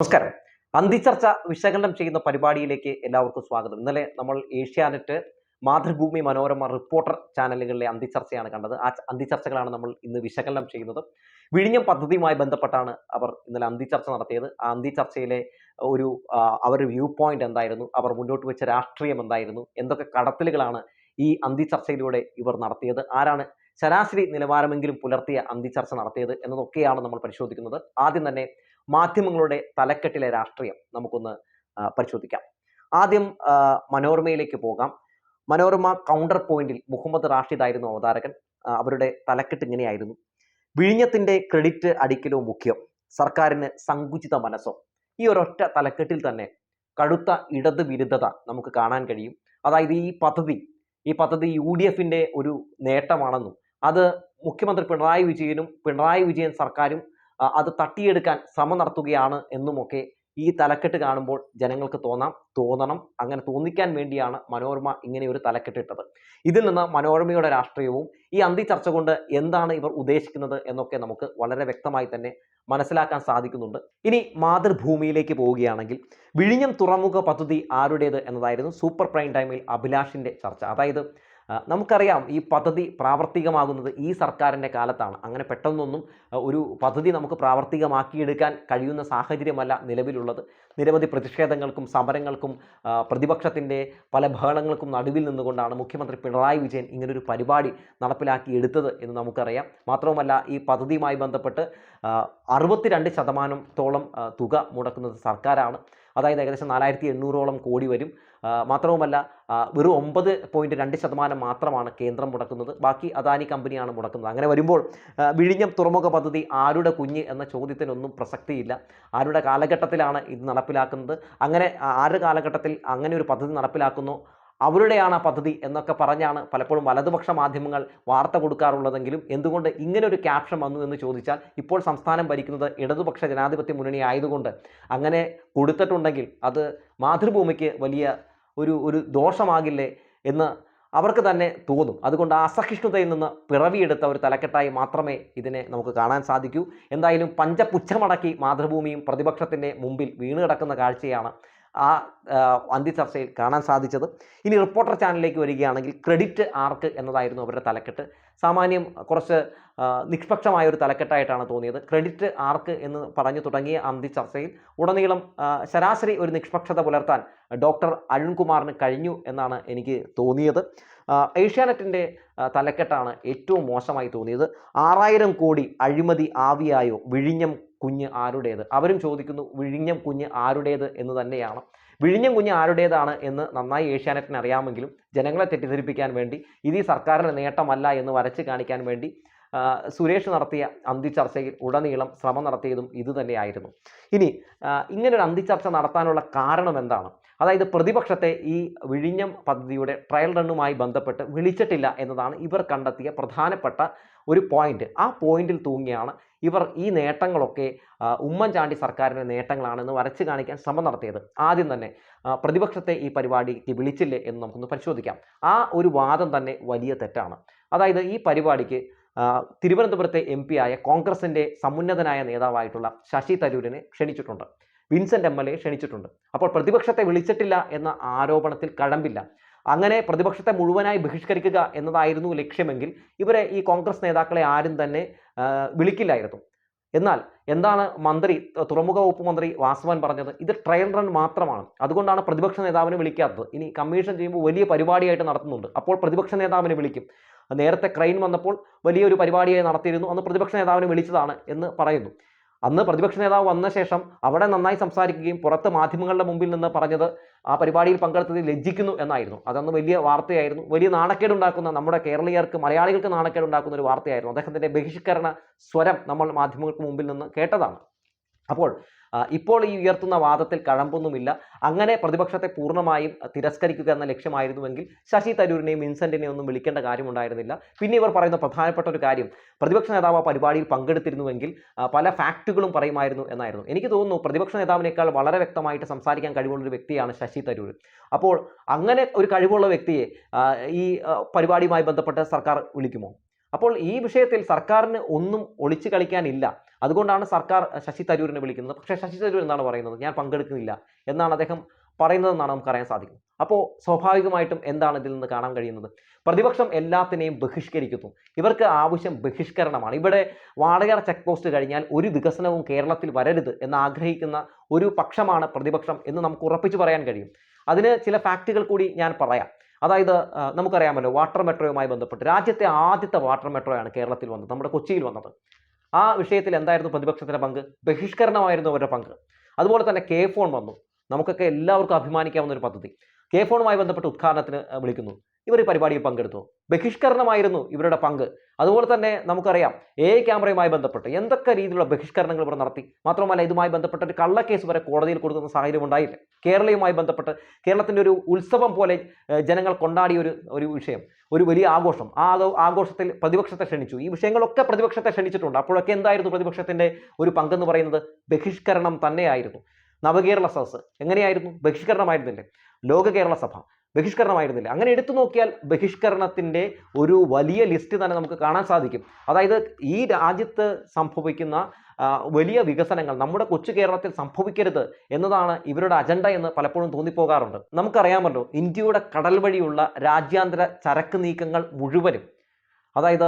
നമസ്കാരം. അന്തിച്ചർച്ച വിശകലനം ചെയ്യുന്ന പരിപാടിയിലേക്ക് എല്ലാവർക്കും സ്വാഗതം. ഇന്നലെ നമ്മൾ ഏഷ്യാനെറ്റ് മാതൃഭൂമി മനോരമ റിപ്പോർട്ടർ ചാനലുകളിലെ അന്തിച്ചർച്ചയാണ് കണ്ടത്. ആ അന്തിചർച്ചകളാണ് നമ്മൾ ഇന്ന് വിശകലനം ചെയ്യുന്നത്. വിഴിഞ്ഞം പദ്ധതിയുമായി ബന്ധപ്പെട്ടാണ് അവർ ഇന്നലെ അന്തിച്ചർച്ച നടത്തിയത്. ആ അന്തിച്ചർച്ചയിലെ ഒരു അവരുടെ വ്യൂ പോയിന്റ് എന്തായിരുന്നു? അവർ മുന്നോട്ട് വെച്ച രാഷ്ട്രീയം എന്തായിരുന്നു? എന്തൊക്കെ കടത്തലുകളാണ് ഈ അന്തിച്ചർച്ചയിലൂടെ ഇവർ നടത്തിയത്? ആരാണ് ശരാശരി നിലവാരമെങ്കിലും പുലർത്തിയ അന്തിച്ചർച്ച നടത്തിയത്? എന്നതൊക്കെയാണ് നമ്മൾ പരിശോധിക്കുന്നത്. ആദ്യം തന്നെ മാധ്യമങ്ങളുടെ തലക്കെട്ടിലെ രാഷ്ട്രീയം നമുക്കൊന്ന് പരിശോധിക്കാം. ആദ്യം മനോരമയിലേക്ക് പോകാം. മനോരമ കൗണ്ടർ പോയിന്റിൽ മുഹമ്മദ് റാഷിദ് ആയിരുന്നു അവതാരകൻ. അവരുടെ തലക്കെട്ട് ഇങ്ങനെയായിരുന്നു. വിഴിഞ്ഞത്തിന്റെ ക്രെഡിറ്റ് അടിക്കലോ മുഖ്യം? സർക്കാരിന് സങ്കുചിത മനസ്സോ? ഈ ഒരൊറ്റ തലക്കെട്ടിൽ തന്നെ കടുത്ത ഇടത് വിരുദ്ധത നമുക്ക് കാണാൻ കഴിയും. അതായത് ഈ പദ്ധതി ഈ പദ്ധതി യു ഡി എഫിന്റെ ഒരു നേട്ടമാണെന്നും അത് മുഖ്യമന്ത്രി പിണറായി വിജയനും പിണറായി വിജയൻ സർക്കാരും അത് തട്ടിയെടുക്കാൻ ശ്രമം നടത്തുകയാണ് എന്നുമൊക്കെ ഈ തലക്കെട്ട് കാണുമ്പോൾ ജനങ്ങൾക്ക് തോന്നാം തോന്നണം. അങ്ങനെ തോന്നിക്കാൻ വേണ്ടിയാണ് മനോരമ ഇങ്ങനെ ഒരു തലക്കെട്ടിട്ടത് ഇതിൽ നിന്ന് മനോരമയുടെ രാഷ്ട്രീയവും ഈ അന്തി ചർച്ച കൊണ്ട് എന്താണ് ഇവർ ഉദ്ദേശിക്കുന്നത് എന്നൊക്കെ നമുക്ക് വളരെ വ്യക്തമായി തന്നെ മനസ്സിലാക്കാൻ സാധിക്കുന്നുണ്ട്. ഇനി മാതൃഭൂമിയിലേക്ക് പോവുകയാണെങ്കിൽ വിഴിഞ്ഞം തുറമുഖ പദ്ധതി ആരുടേത് എന്നതായിരുന്നു സൂപ്പർ പ്രൈം ടൈമിൽ അഭിലാഷിന്റെ ചർച്ച. അതായത് നമുക്കറിയാം ഈ പദ്ധതി പ്രാവർത്തികമാകുന്നത് ഈ സർക്കാരിന്റെ കാലത്താണ്. അങ്ങനെ പെട്ടെന്നൊന്നും ഒരു പദ്ധതി നമുക്ക് പ്രാവർത്തികമാക്കിയെടുക്കാൻ കഴിയുന്ന സാഹചര്യമല്ല നിലവിലുള്ളത്. നിരവധി പ്രതിഷേധങ്ങൾക്കും സമരങ്ങൾക്കും പ്രതിപക്ഷത്തിന്റെ പല ബഹളങ്ങൾക്കും നടുവിൽ നിന്നുകൊണ്ടാണ് മുഖ്യമന്ത്രി പിണറായി വിജയൻ ഇങ്ങനൊരു പരിപാടി നടപ്പിലാക്കി എടുത്തത് എന്ന് നമുക്കറിയാം. മാത്രവുമല്ല ഈ പദ്ധതിയുമായി ബന്ധപ്പെട്ട് അറുപത്തിരണ്ട് ശതമാനത്തോളം തുക മുടക്കുന്നത് സർക്കാരാണ്. അതായത് ഏകദേശം നാലായിരത്തി എണ്ണൂറോളം കോടി വരും. മാത്രവുമല്ല വെറും ഒമ്പത് പോയിന്റ് രണ്ട് ശതമാനം മാത്രമാണ് കേന്ദ്രം മുടക്കുന്നത്. ബാക്കി അദാനി കമ്പനിയാണ് മുടക്കുന്നത്. അങ്ങനെ വരുമ്പോൾ വിഴിഞ്ഞം തുറമുഖ പദ്ധതി ആരുടെ കുഞ്ഞ് എന്ന ചോദ്യത്തിനൊന്നും പ്രസക്തിയില്ല. ആരുടെ കാലഘട്ടത്തിലാണ് ഇത് നടപ്പിലാക്കുന്നത്? അങ്ങനെ ആരുടെ കാലഘട്ടത്തിൽ അങ്ങനെ ഒരു പദ്ധതി നടപ്പിലാക്കുന്നു? അവരുടെയാണ് ആ പദ്ധതി എന്നൊക്കെ പറഞ്ഞാണ് പലപ്പോഴും വലതുപക്ഷ മാധ്യമങ്ങൾ വാർത്ത കൊടുക്കാറുള്ളതെങ്കിലും എന്തുകൊണ്ട് ഇങ്ങനെ ഒരു ക്യാപ്ഷൻ വന്നു എന്ന് ചോദിച്ചാൽ ഇപ്പോൾ സംസ്ഥാനം ഭരിക്കുന്നത് ഇടതുപക്ഷ ജനാധിപത്യ മുന്നണി ആയതുകൊണ്ട്. അങ്ങനെ കൊടുത്തിട്ടുണ്ടെങ്കിൽ അത് മാതൃഭൂമിക്ക് വലിയ ഒരു ഒരു ദോഷമാകില്ലേ എന്ന് അവർക്ക് തന്നെ തോന്നും. അതുകൊണ്ട് അസഹിഷ്ണുതയിൽ നിന്ന് പിറവിയെടുത്ത ഒരു തലക്കെട്ടായി മാത്രമേ ഇതിനെ നമുക്ക് കാണാൻ സാധിക്കൂ. എന്തായാലും പഞ്ചപുച്ഛമടക്കി മാതൃഭൂമിയും പ്രതിപക്ഷത്തിന്റെ മുമ്പിൽ വീണ് കിടക്കുന്ന കാഴ്ചയാണ് ആ അന്തി ചർച്ചയിൽ കാണാൻ സാധിച്ചത്. ഇനി റിപ്പോർട്ടർ ചാനലിലേക്ക് വരികയാണെങ്കിൽ ക്രെഡിറ്റ് ആർക്ക് എന്നതായിരുന്നു അവരുടെ തലക്കെട്ട്. സാമാന്യം കുറച്ച് നിഷ്പക്ഷമായ ഒരു തലക്കെട്ടായിട്ടാണ് തോന്നിയത്. ക്രെഡിറ്റ് ആർക്ക് എന്ന് പറഞ്ഞു തുടങ്ങിയ അന്തി ചർച്ചയിൽ ഉടനീളം ശരാശരി ഒരു നിഷ്പക്ഷത പുലർത്താൻ ഡോക്ടർ അരുൺകുമാറിന് കഴിഞ്ഞു എന്നാണ് എനിക്ക് തോന്നിയത്. ഏഷ്യാനെറ്റിന്റെ തലക്കെട്ടാണ് ഏറ്റവും മോശമായി തോന്നിയത്. ആറായിരം കോടി അഴിമതി ആവിയായോ വിഴിഞ്ഞം കുഞ്ഞ് ആരുടേത്? അവരും ചോദിക്കുന്നു വിഴിഞ്ഞം കുഞ്ഞ് ആരുടേത് എന്ന് തന്നെയാണ്. വിഴിഞ്ഞം കുഞ്ഞ് ആരുടേതാണ് എന്ന് നന്നായി ഏഷ്യാനെറ്റിന് അറിയാമെങ്കിലും ജനങ്ങളെ തെറ്റിദ്ധരിപ്പിക്കാൻ വേണ്ടി ഇത് ഈ സർക്കാരിന്റെ നേട്ടമല്ല എന്ന് വരച്ച് കാണിക്കാൻ വേണ്ടി സുരേഷ് നടത്തിയ അന്തിച്ചർച്ചയിൽ ഉടനീളം ശ്രമം നടത്തിയതും ഇതുതന്നെയായിരുന്നു ഇനി ഇങ്ങനൊരു അന്തിച്ചർച്ച നടത്താനുള്ള കാരണം എന്താണ്? അതായത് പ്രതിപക്ഷത്തെ ഈ വിഴിഞ്ഞം പദ്ധതിയുടെ ട്രയൽ റണ്ണുമായി ബന്ധപ്പെട്ട് വിളിച്ചിട്ടില്ല എന്നതാണ് ഇവർ കണ്ടെത്തിയ പ്രധാനപ്പെട്ട ഒരു പോയിന്റ്. ആ പോയിന്റിൽ തൂങ്ങിയാണ് ഇവർ ഈ നേട്ടങ്ങളൊക്കെ ഉമ്മൻചാണ്ടി സർക്കാരിന്റെ നേട്ടങ്ങളാണെന്ന് വരച്ച് കാണിക്കാൻ ശ്രമം നടത്തിയത്. ആദ്യം തന്നെ പ്രതിപക്ഷത്തെ ഈ പരിപാടിക്ക് വിളിച്ചില്ലേ എന്ന് നമുക്കൊന്ന് പരിശോധിക്കാം. ആ ഒരു വാദം തന്നെ വലിയ തെറ്റാണ്. അതായത് ഈ പരിപാടിക്ക് തിരുവനന്തപുരത്തെ എം ആയ കോൺഗ്രസിന്റെ സമുന്നതനായ നേതാവായിട്ടുള്ള ശശി തരൂരിനെ ക്ഷണിച്ചിട്ടുണ്ട്. വിൻസെന്റ് എം എൽ എ ക്ഷണിച്ചിട്ടുണ്ട്. അപ്പോൾ പ്രതിപക്ഷത്തെ വിളിച്ചിട്ടില്ല എന്ന ആരോപണത്തിൽ കഴമ്പില്ല അങ്ങനെ പ്രതിപക്ഷത്തെ മുഴുവനായി ബഹിഷ്കരിക്കുക എന്നതായിരുന്നു ലക്ഷ്യമെങ്കിൽ ഇവരെ ഈ കോൺഗ്രസ് നേതാക്കളെ ആരും തന്നെ വിളിക്കില്ലായിരുന്നു. എന്നാൽ എന്താണ് മന്ത്രി തുറമുഖ വകുപ്പ് മന്ത്രി വാസവൻ പറഞ്ഞത്? ഇത് ട്രയൽ റൺ മാത്രമാണ്. അതുകൊണ്ടാണ് പ്രതിപക്ഷ നേതാവിനെ വിളിക്കാത്തത്. ഇനി കമ്മീഷൻ ചെയ്യുമ്പോൾ വലിയ പരിപാടിയായിട്ട് നടത്തുന്നുണ്ട്. അപ്പോൾ പ്രതിപക്ഷ നേതാവിനെ വിളിക്കും. നേരത്തെ ക്രൈൻ വന്നപ്പോൾ വലിയൊരു പരിപാടിയായി നടത്തിയിരുന്നു. അന്ന് പ്രതിപക്ഷ നേതാവിനെ വിളിച്ചതാണ് എന്ന് പറയുന്നു. അന്ന് പ്രതിപക്ഷ നേതാവ് വന്ന ശേഷം അവിടെ നന്നായി സംസാരിക്കുകയും പുറത്ത് മാധ്യമങ്ങളുടെ മുമ്പിൽ നിന്ന് പറഞ്ഞത് ആ പരിപാടിയിൽ പങ്കെടുത്തതിൽ ലജ്ജിക്കുന്നു എന്നായിരുന്നു. അതന്ന് വലിയ വാർത്തയായിരുന്നു. വലിയ നാണക്കേടുണ്ടാക്കുന്ന നമ്മുടെ കേരളീയർക്ക് മലയാളികൾക്ക് നാണക്കേടുണ്ടാക്കുന്ന ഒരു വാർത്തയായിരുന്നു. അദ്ദേഹത്തിന്റെ ബഹിഷ്കരണ സ്വരം നമ്മൾ മാധ്യമങ്ങൾക്ക് മുമ്പിൽ നിന്ന് കേട്ടതാണ്. അപ്പോൾ ഇപ്പോൾ ഈ ഉയർത്തുന്ന വാദത്തിൽ കഴമ്പൊന്നുമില്ല. അങ്ങനെ പ്രതിപക്ഷത്തെ പൂർണമായും തിരസ്കരിക്കുക എന്ന ലക്ഷ്യമായിരുന്നുവെങ്കിൽ ശശി തരൂരിനെയും വിൻസെന്റിനെയും ഒന്നും വിളിക്കേണ്ട കാര്യമുണ്ടായിരുന്നില്ല. പിന്നെ ഇവർ പറയുന്ന പ്രധാനപ്പെട്ട ഒരു കാര്യം പ്രതിപക്ഷ നേതാവ് പരിപാടിയിൽ പങ്കെടുത്തിരുന്നുവെങ്കിൽ പല ഫാക്റ്റുകളും പറയുമായിരുന്നു എന്നായിരുന്നു. എനിക്ക് തോന്നുന്നു പ്രതിപക്ഷ നേതാവിനേക്കാൾ വളരെ വ്യക്തമായിട്ട് സംസാരിക്കാൻ കഴിവുള്ള ഒരു വ്യക്തിയാണ് ശശി തരൂർ. അപ്പോൾ അങ്ങനെ ഒരു കഴിവുള്ള വ്യക്തിയെ ഈ പരിപാടിയുമായി ബന്ധപ്പെട്ട് സർക്കാർ വിളിക്കുമോ? അപ്പോൾ ഈ വിഷയത്തിൽ സർക്കാരിന് ഒന്നും ഒളിച്ചു കളിക്കാനില്ല. അതുകൊണ്ടാണ് സർക്കാർ ശശി തരൂരിനെ വിളിക്കുന്നത്. പക്ഷേ ശശി തരൂർ എന്താണ് പറയുന്നത്? ഞാൻ പങ്കെടുക്കുന്നില്ല എന്നാണ് അദ്ദേഹം പറയുന്നതെന്നാണ് നമുക്ക് അറിയാൻ സാധിക്കും. അപ്പോൾ സ്വാഭാവികമായിട്ടും എന്താണ് ഇതിൽ നിന്ന് കാണാൻ കഴിയുന്നത്? പ്രതിപക്ഷം എല്ലാത്തിനെയും ബഹിഷ്കരിക്കുന്നു. ഇവർക്ക് ആവശ്യം ബഹിഷ്കരണമാണ്. ഇവിടെ വാടകർ ചെക്ക് പോസ്റ്റ് കഴിഞ്ഞാൽ ഒരു വികസനവും കേരളത്തിൽ വരരുത് എന്ന് ആഗ്രഹിക്കുന്ന ഒരു പക്ഷമാണ് പ്രതിപക്ഷം എന്ന് നമുക്ക് ഉറപ്പിച്ചു പറയാൻ കഴിയും. അതിന് ചില ഫാക്റ്റുകൾ കൂടി ഞാൻ പറയാം. അതായത് നമുക്കറിയാമല്ലോ വാട്ടർ മെട്രോയുമായി ബന്ധപ്പെട്ട് രാജ്യത്തെ ആദ്യത്തെ വാട്ടർ മെട്രോയാണ് കേരളത്തിൽ വന്നത് നമ്മുടെ കൊച്ചിയിൽ വന്നത്. ആ വിഷയത്തിൽ എന്തായിരുന്നു പ്രതിപക്ഷത്തിന്റെ പങ്ക്? ബഹിഷ്കരണമായിരുന്നു അവരുടെ പങ്ക്. അതുപോലെ തന്നെ കെ ഫോൺ വന്നു. നമുക്കൊക്കെ എല്ലാവർക്കും അഭിമാനിക്കാവുന്ന ഒരു പദ്ധതി. കെ ഫോണുമായി ബന്ധപ്പെട്ട് ഉദ്ഘാടനത്തിന് വിളിക്കുന്നു. ഇവർ ഈ പരിപാടിയിൽ പങ്കെടുത്തു. ബഹിഷ്കരണമായിരുന്നു ഇവരുടെ പങ്ക്. അതുപോലെ തന്നെ നമുക്കറിയാം എ ക്യാമറയുമായി ബന്ധപ്പെട്ട് എന്തൊക്കെ രീതിയിലുള്ള ബഹിഷ്കരണങ്ങൾ ഇവർ നടത്തി. മാത്രമല്ല ഇതുമായി ബന്ധപ്പെട്ട ഒരു കള്ളക്കേസ് വരെ കോടതിയിൽ കൊടുക്കുന്ന സാഹചര്യം ഉണ്ടായില്ല. കേരളയുമായി ബന്ധപ്പെട്ട് കേരളത്തിന്റെ ഒരു ഉത്സവം പോലെ ജനങ്ങൾ കൊണ്ടാടിയ ഒരു ഒരു വിഷയം ഒരു വലിയ ആഘോഷം. ആ ആഘോഷത്തിൽ പ്രതിപക്ഷത്തെ ക്ഷണിച്ചു. ഈ വിഷയങ്ങളൊക്കെ പ്രതിപക്ഷത്തെ ക്ഷണിച്ചിട്ടുണ്ട്. അപ്പോഴൊക്കെ എന്തായിരുന്നു പ്രതിപക്ഷത്തിന്റെ ഒരു പങ്കെന്ന് പറയുന്നത്? ബഹിഷ്കരണം തന്നെയായിരുന്നു. നവകേരള സദസ് എങ്ങനെയായിരുന്നു? ബഹിഷ്കരണമായിരുന്നില്ലേ? ലോക കേരള സഭ. ബഹിഷ്കരണമായിരുന്നില്ല. അങ്ങനെ എടുത്തു നോക്കിയാൽ ബഹിഷ്കരണത്തിന്റെ ഒരു വലിയ ലിസ്റ്റ് തന്നെ നമുക്ക് കാണാൻ സാധിക്കും. അതായത് ഈ രാജ്യത്ത് സംഭവിക്കുന്ന വലിയ വികസനങ്ങൾ നമ്മുടെ കൊച്ചു കേരളത്തിൽ സംഭവിക്കരുത് എന്നതാണ് ഇവരുടെ അജണ്ട എന്ന് പലപ്പോഴും തോന്നിപ്പോകാറുണ്ട്. നമുക്കറിയാമല്ലോ ഇന്ത്യയുടെ കടൽ വഴിയുള്ള രാജ്യാന്തര ചരക്ക് നീക്കങ്ങൾ മുഴുവനും അതായത്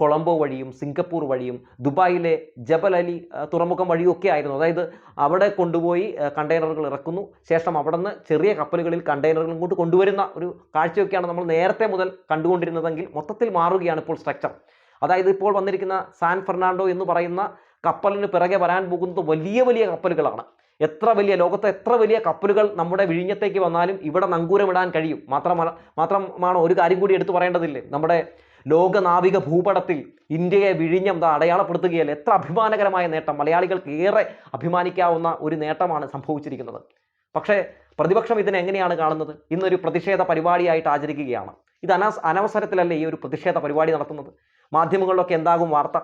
കൊളംബോ വഴിയും സിംഗപ്പൂർ വഴിയും ദുബായിലെ ജബൽ അലി തുറമുഖം വഴിയൊക്കെ ആയിരുന്നു. അതായത് അവിടെ കൊണ്ടുപോയി കണ്ടെയ്നറുകൾ ഇറക്കുന്നു. ശേഷം അവിടെ നിന്ന് ചെറിയ കപ്പലുകളിൽ കണ്ടെയ്നറുകൾ ഇങ്ങോട്ട് കൊണ്ടുവരുന്ന ഒരു കാഴ്ചയൊക്കെയാണ് നമ്മൾ നേരത്തെ മുതൽ കണ്ടുകൊണ്ടിരുന്നതെങ്കിൽ മൊത്തത്തിൽ മാറുകയാണ് ഇപ്പോൾ സ്ട്രക്ചർ അതായത് ഇപ്പോൾ വന്നിരിക്കുന്ന സാൻ ഫെർണാണ്ടോ എന്ന് പറയുന്ന കപ്പലിന് പിറകെ വരാൻ പോകുന്നത് വലിയ വലിയ കപ്പലുകളാണ്. എത്ര വലിയ ലോകത്തെ എത്ര വലിയ കപ്പലുകൾ നമ്മുടെ വിഴിഞ്ഞത്തേക്ക് വന്നാലും ഇവിടെ നങ്കൂരമിടാൻ കഴിയും. മാത്രമല്ല മാത്രമാണ് ഒരു കാര്യം കൂടി എടുത്തു പറയേണ്ടതില്ലേ? നമ്മുടെ ലോക നാവിക ഭൂപടത്തിൽ ഇന്ത്യയെ വിഴിഞ്ഞം അടയാളപ്പെടുത്തുകയല്ല എത്ര അഭിമാനകരമായ നേട്ടം. മലയാളികൾക്ക് ഏറെ അഭിമാനിക്കാവുന്ന ഒരു നേട്ടമാണ് സംഭവിച്ചിരിക്കുന്നത്. പക്ഷേ പ്രതിപക്ഷം ഇതിനെ എങ്ങനെയാണ് കാണുന്നത്? ഇന്നൊരു പ്രതിഷേധ പരിപാടിയായിട്ട് ആചരിക്കുകയാണ്. ഇത് അനാസ് അനവസരത്തിലല്ലേ ഈ ഒരു പ്രതിഷേധ പരിപാടി നടത്തുന്നത്? മാധ്യമങ്ങളിലൊക്കെ എന്താകും വാർത്ത?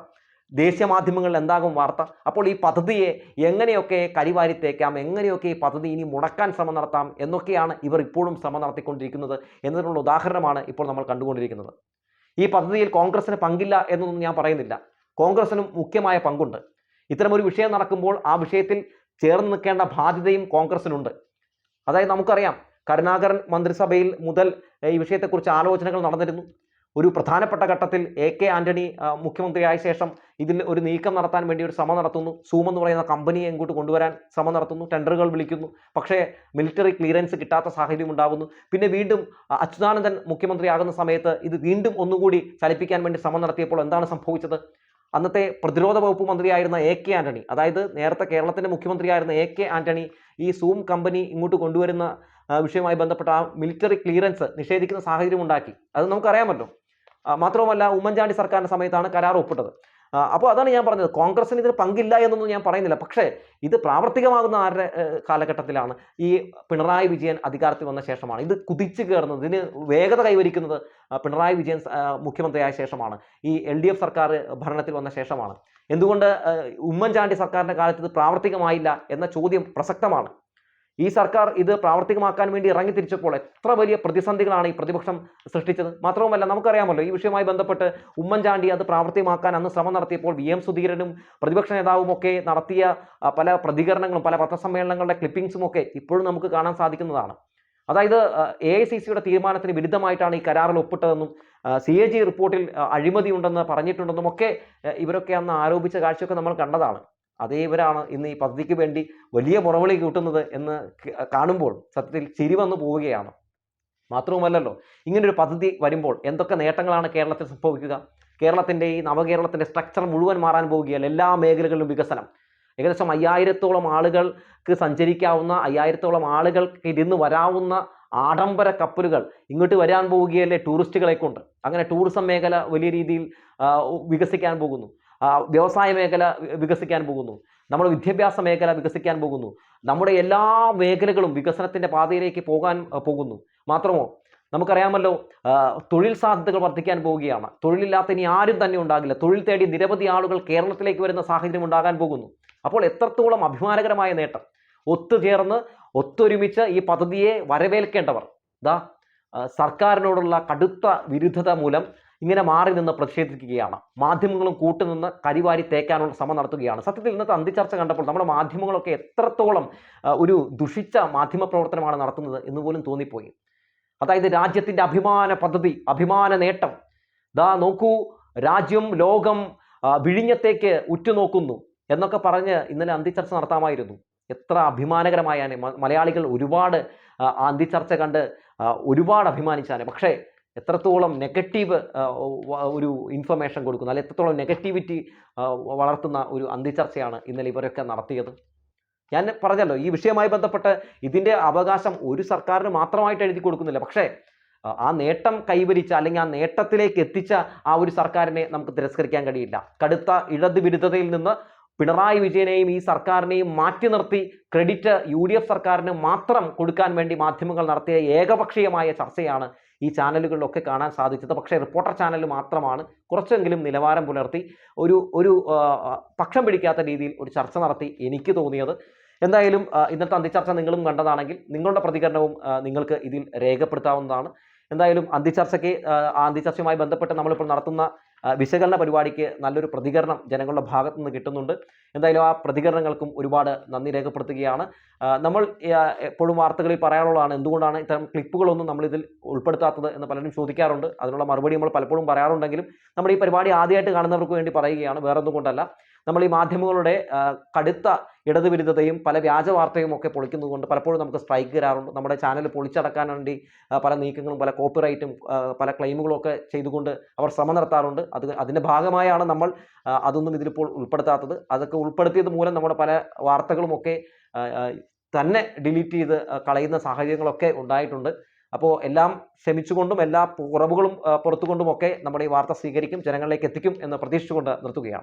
ദേശീയ മാധ്യമങ്ങളിൽ എന്താകും വാർത്ത? അപ്പോൾ ഈ പദ്ധതിയെ എങ്ങനെയൊക്കെ കരിവാരിത്തേക്കാം? എങ്ങനെയൊക്കെ ഈ പദ്ധതി ഇനി മുടക്കാൻ ശ്രമം നടത്താം? എന്നൊക്കെയാണ് ഇവർ ഇപ്പോഴും ശ്രമം നടത്തിക്കൊണ്ടിരിക്കുന്നത്. എന്നതിനുള്ള ഉദാഹരണമാണ് ഇപ്പോൾ നമ്മൾ കണ്ടുകൊണ്ടിരിക്കുന്നത്. ഈ പദ്ധതിയിൽ കോൺഗ്രസിന് പങ്കില്ല എന്നൊന്നും ഞാൻ പറയുന്നില്ല. കോൺഗ്രസിനും മുഖ്യമായ പങ്കുണ്ട്. ഇത്തരമൊരു വിഷയം നടക്കുമ്പോൾ ആ വിഷയത്തിൽ ചേർന്ന് നിൽക്കേണ്ട ബാധ്യതയും കോൺഗ്രസിനുണ്ട് അതായത് നമുക്കറിയാം കരുണാകരൻ മന്ത്രിസഭയിൽ മുതൽ ഈ വിഷയത്തെക്കുറിച്ച് ആലോചനകൾ നടന്നിരുന്നു. ഒരു പ്രധാനപ്പെട്ട ഘട്ടത്തിൽ എ കെ ആന്റണി മുഖ്യമന്ത്രിയായ ശേഷം ഇതിൽ ഒരു നീക്കം നടത്താൻ വേണ്ടി ഒരു ശ്രമം നടത്തുന്നു. സൂം എന്ന് പറയുന്ന കമ്പനിയെ ഇങ്ങോട്ട് കൊണ്ടുവരാൻ ശ്രമം നടത്തുന്നു. ടെൻഡറുകൾ വിളിക്കുന്നു. പക്ഷേ മിലിറ്ററി ക്ലിയറൻസ് കിട്ടാത്ത സാഹചര്യം ഉണ്ടാകുന്നു പിന്നെ വീണ്ടും അച്യുതാനന്ദൻ മുഖ്യമന്ത്രിയാകുന്ന സമയത്ത് ഇത് വീണ്ടും ഒന്നുകൂടി ചലിപ്പിക്കാൻ വേണ്ടി ശ്രമം നടത്തിയപ്പോൾ എന്താണ് സംഭവിച്ചത്? അന്നത്തെ പ്രതിരോധ വകുപ്പ് മന്ത്രിയായിരുന്ന എ കെ ആന്റണി അതായത് നേരത്തെ കേരളത്തിന്റെ മുഖ്യമന്ത്രിയായിരുന്ന എ കെ ആന്റണി ഈ സൂം കമ്പനി ഇങ്ങോട്ട് കൊണ്ടുവരുന്ന വിഷയവുമായി ബന്ധപ്പെട്ട ആ മിലിറ്ററി ക്ലിയറൻസ് നിഷേധിക്കുന്ന സാഹചര്യം ഉണ്ടാക്കി. അത് നമുക്കറിയാമല്ലോ. മാത്രവുമല്ല ഉമ്മൻചാണ്ടി സർക്കാരിന്റെ സമയത്താണ് കരാർ ഒപ്പിട്ടത്. അപ്പോൾ അതാണ് ഞാൻ പറഞ്ഞത്. കോൺഗ്രസിന് ഇതിന് പങ്കില്ല എന്നൊന്നും ഞാൻ പറയുന്നില്ല. പക്ഷേ ഇത് പ്രാവർത്തികമാകുന്ന ആരുടെ കാലഘട്ടത്തിലാണ്? ഈ പിണറായി വിജയൻ അധികാരത്തിൽ വന്ന ശേഷമാണ്. ഇത് കുതിച്ചു കയറുന്നത് ഇതിന് വേഗത കൈവരിക്കുന്നത് പിണറായി വിജയൻ മുഖ്യമന്ത്രിയായ ശേഷമാണ്. ഈ എൽ ഡി എഫ് സർക്കാർ ഭരണത്തിൽ വന്ന ശേഷമാണ്. എന്തുകൊണ്ട് ഉമ്മൻചാണ്ടി സർക്കാരിന്റെ കാലത്ത് ഇത് പ്രാവർത്തികമായില്ല എന്ന ചോദ്യം പ്രസക്തമാണ്? ഈ സർക്കാർ ഇത് പ്രാവർത്തികമാക്കാൻ വേണ്ടി ഇറങ്ങി തിരിച്ചപ്പോൾ എത്ര വലിയ പ്രതിസന്ധികളാണ് ഈ പ്രതിപക്ഷം സൃഷ്ടിച്ചത്. മാത്രവുമല്ല നമുക്കറിയാമല്ലോ ഈ വിഷയവുമായി ബന്ധപ്പെട്ട് ഉമ്മൻചാണ്ടി അത് പ്രാവർത്തികമാക്കാൻ അന്ന് ശ്രമം നടത്തിയപ്പോൾ വി എം സുധീരനും പ്രതിപക്ഷ നേതാവും ഒക്കെ നടത്തിയ പല പ്രതികരണങ്ങളും പല പത്രസമ്മേളനങ്ങളുടെ ക്ലിപ്പിംഗ്സും ഒക്കെ ഇപ്പോഴും നമുക്ക് കാണാൻ സാധിക്കുന്നതാണ്. അതായത് എ ഐ സി സിയുടെ തീരുമാനത്തിന് വിരുദ്ധമായിട്ടാണ് ഈ കരാറിൽ ഒപ്പിട്ടതെന്നും സി എ ജി റിപ്പോർട്ടിൽ അഴിമതിയുണ്ടെന്ന് പറഞ്ഞിട്ടുണ്ടെന്നും ഒക്കെ ഇവരൊക്കെ അന്ന് ആരോപിച്ച കാഴ്ചയൊക്കെ നമ്മൾ കണ്ടതാണ്. അതേ ഇവരാണ് ഇന്ന് ഈ പദ്ധതിക്ക് വേണ്ടി വലിയ പുറവിളി കൂട്ടുന്നത് എന്ന് കാണുമ്പോൾ സത്യത്തിൽ ചിരി വന്നു പോവുകയാണ്. മാത്രവുമല്ലല്ലോ ഇങ്ങനൊരു പദ്ധതി വരുമ്പോൾ എന്തൊക്കെ നേട്ടങ്ങളാണ് കേരളത്തിൽ സംഭവിക്കുക? കേരളത്തിന്റെ ഈ നവകേരളത്തിന്റെ സ്ട്രക്ചർ മുഴുവൻ മാറാൻ പോവുകയല്ല എല്ലാ മേഖലകളിലും വികസനം. ഏകദേശം അയ്യായിരത്തോളം ആളുകൾക്ക് സഞ്ചരിക്കാവുന്ന അയ്യായിരത്തോളം ആളുകൾക്ക് ഇരുന്ന് വരാവുന്ന ആഡംബര കപ്പലുകൾ ഇങ്ങോട്ട് വരാൻ പോവുകയല്ലേ ടൂറിസ്റ്റുകളെ കൊണ്ട് അങ്ങനെ ടൂറിസം മേഖല വലിയ രീതിയിൽ വികസിക്കാൻ പോകുന്നു. വ്യവസായ മേഖല വികസിക്കാൻ പോകുന്നു. നമ്മുടെ വിദ്യാഭ്യാസ മേഖല വികസിക്കാൻ പോകുന്നു. നമ്മുടെ എല്ലാ മേഖലകളും വികസനത്തിന്റെ പാതയിലേക്ക് പോകാൻ പോകുന്നു. മാത്രമോ നമുക്കറിയാമല്ലോ തൊഴിൽ സാധ്യതകൾ വർദ്ധിക്കാൻ പോവുകയാണ്. തൊഴിലില്ലാത്ത ഇനി ആരും തന്നെ ഉണ്ടാകില്ല. തൊഴിൽ തേടി നിരവധി ആളുകൾ കേരളത്തിലേക്ക് വരുന്ന സാഹചര്യം ഉണ്ടാകാൻ പോകുന്നു. അപ്പോൾ എത്രത്തോളം അഭിമാനകരമായ നേട്ടം. ഒത്തുചേർന്ന് ഒത്തൊരുമിച്ച് ഈ പദ്ധതിയെ വരവേൽക്കേണ്ടവർ. ദാ സർക്കാരിനോടുള്ള കടുത്ത വിരുദ്ധത മൂലം ഇങ്ങനെ മാറി നിന്ന് പ്രതിഷേധിക്കുകയാണ് മാധ്യമങ്ങളും കൂട്ടുനിന്ന് കരിവാരി തേക്കാനുള്ള ശ്രമം നടത്തുകയാണ്. സത്യത്തിൽ ഇന്നത്തെ അന്തിച്ചർച്ച കണ്ടപ്പോൾ നമ്മുടെ മാധ്യമങ്ങളൊക്കെ എത്രത്തോളം ഒരു ദുഷിച്ച മാധ്യമ പ്രവർത്തനമാണ് നടത്തുന്നത് എന്ന് പോലും തോന്നിപ്പോയി. അതായത് രാജ്യത്തിന്റെ അഭിമാന പദ്ധതി അഭിമാന നേട്ടം. ദാ നോക്കൂ രാജ്യം ലോകം വിഴിഞ്ഞത്തേക്ക് ഉറ്റുനോക്കുന്നു എന്നൊക്കെ പറഞ്ഞ് ഇന്നലെ അന്തിച്ചർച്ച നടത്താമായിരുന്നു. എത്ര അഭിമാനകരമായാണ്. മലയാളികൾ ഒരുപാട് അന്തിച്ചർച്ച കണ്ട് ഒരുപാട് അഭിമാനിച്ചാണ്. പക്ഷേ എത്രത്തോളം നെഗറ്റീവ് ഒരു ഇൻഫർമേഷൻ കൊടുക്കുന്നു അല്ലെങ്കിൽ എത്രത്തോളം നെഗറ്റിവിറ്റി വളർത്തുന്ന ഒരു അന്തിച്ചർച്ചയാണ് ഇന്നലെ ഇവരൊക്കെ നടത്തിയത്. ഞാൻ പറഞ്ഞല്ലോ ഈ വിഷയവുമായി ബന്ധപ്പെട്ട് ഇതിന്റെ അവകാശം ഒരു സർക്കാരിന് മാത്രമായിട്ട് എഴുതി കൊടുക്കുന്നില്ല. പക്ഷേ ആ, നേട്ടം കൈവരിച്ച അല്ലെങ്കിൽ ആ നേട്ടത്തിലേക്ക് എത്തിച്ച ആ ഒരു സർക്കാരിനെ നമുക്ക് തിരസ്കരിക്കാൻ കഴിയില്ല. കടുത്ത ഇടത് വിരുദ്ധതയിൽ നിന്ന് പിണറായി വിജയനെയും ഈ സർക്കാരിനെയും മാറ്റി നിർത്തി ക്രെഡിറ്റ് യു സർക്കാരിന് മാത്രം കൊടുക്കാൻ വേണ്ടി മാധ്യമങ്ങൾ നടത്തിയ ഏകപക്ഷീയമായ ചർച്ചയാണ് ഈ ചാനലുകളിലൊക്കെ കാണാൻ സാധിച്ചത്. പക്ഷേ റിപ്പോർട്ടർ ചാനൽ മാത്രമാണ് കുറച്ചെങ്കിലും നിലവാരം പുലർത്തി ഒരു ഒരു പക്ഷം പിടിക്കാത്ത രീതിയിൽ ഒരു ചർച്ച നടത്തി എനിക്ക് തോന്നിയത്. എന്തായാലും ഇന്നത്തെ അന്തിച്ചർച്ച നിങ്ങളും കണ്ടതാണെങ്കിൽ നിങ്ങളുടെ പ്രതികരണവും നിങ്ങൾക്ക് ഇതിൽ രേഖപ്പെടുത്താവുന്നതാണ്. എന്തായാലും അന്തിച്ചർച്ചയ്ക്ക് ആ, അന്തിച്ചർച്ചയുമായി ബന്ധപ്പെട്ട് നമ്മളിപ്പോൾ നടത്തുന്ന വിശകലന പരിപാടിക്ക് നല്ലൊരു പ്രതികരണം ജനങ്ങളുടെ ഭാഗത്തു നിന്ന് കിട്ടുന്നുണ്ട്. എന്തായാലും ആ പ്രതികരണങ്ങൾക്കും ഒരുപാട് നന്ദി രേഖപ്പെടുത്തുകയാണ്. നമ്മൾ എപ്പോഴും വാർത്തകളിൽ പറയാനുള്ളതാണ് എന്തുകൊണ്ടാണ് ഇത്തരം ക്ലിപ്പുകളൊന്നും നമ്മളിതിൽ ഉൾപ്പെടുത്താത്തത് എന്ന് പലരും ചോദിക്കാറുണ്ട്. അതിനുള്ള മറുപടി നമ്മൾ പലപ്പോഴും പറയാറുണ്ടെങ്കിലും നമ്മൾ ഈ പരിപാടി ആദ്യമായിട്ട് കാണുന്നവർക്ക് വേണ്ടി പറയുകയാണ്. വേറൊന്നും കൊണ്ടല്ല. നമ്മൾ ഈ മാധ്യമങ്ങളുടെ കടുത്ത ഇടതുവിരുദ്ധതയും പല വ്യാജ വാർത്തയും ഒക്കെ പൊളിക്കുന്നതുകൊണ്ട് പലപ്പോഴും നമുക്ക് സ്ട്രൈക്ക് വരാറുണ്ട്. നമ്മുടെ ചാനൽ പൊളിച്ചടക്കാൻ വേണ്ടി പല നീക്കങ്ങളും പല കോപ്പിറൈറ്റും പല ക്ലെയിമുകളും ഒക്കെ ചെയ്തുകൊണ്ട് അവർ ശ്രമം നടത്താറുണ്ട്. അത് അതിന്റെ ഭാഗമായാണ് നമ്മൾ അതൊന്നും ഇതിലിപ്പോൾ ഉൾപ്പെടുത്താത്തത്. അതൊക്കെ ഉൾപ്പെടുത്തിയത് മൂലം നമ്മുടെ പല വാർത്തകളും ഒക്കെ ആ, ആ, തന്നെ ഡിലീറ്റ് ചെയ്ത് കളയുന്ന സാഹചര്യങ്ങളൊക്കെ ഉണ്ടായിട്ടുണ്ട്. അപ്പോൾ എല്ലാം ക്ഷമിച്ചുകൊണ്ടും എല്ലാ കുറവുകളും പുറത്തുകൊണ്ടുമൊക്കെ നമ്മുടെ ഈ വാർത്ത സ്വീകരിക്കും ജനങ്ങളിലേക്ക് എത്തിക്കും എന്ന് പ്രതീക്ഷിച്ചുകൊണ്ട് നിർത്തുകയാണ്.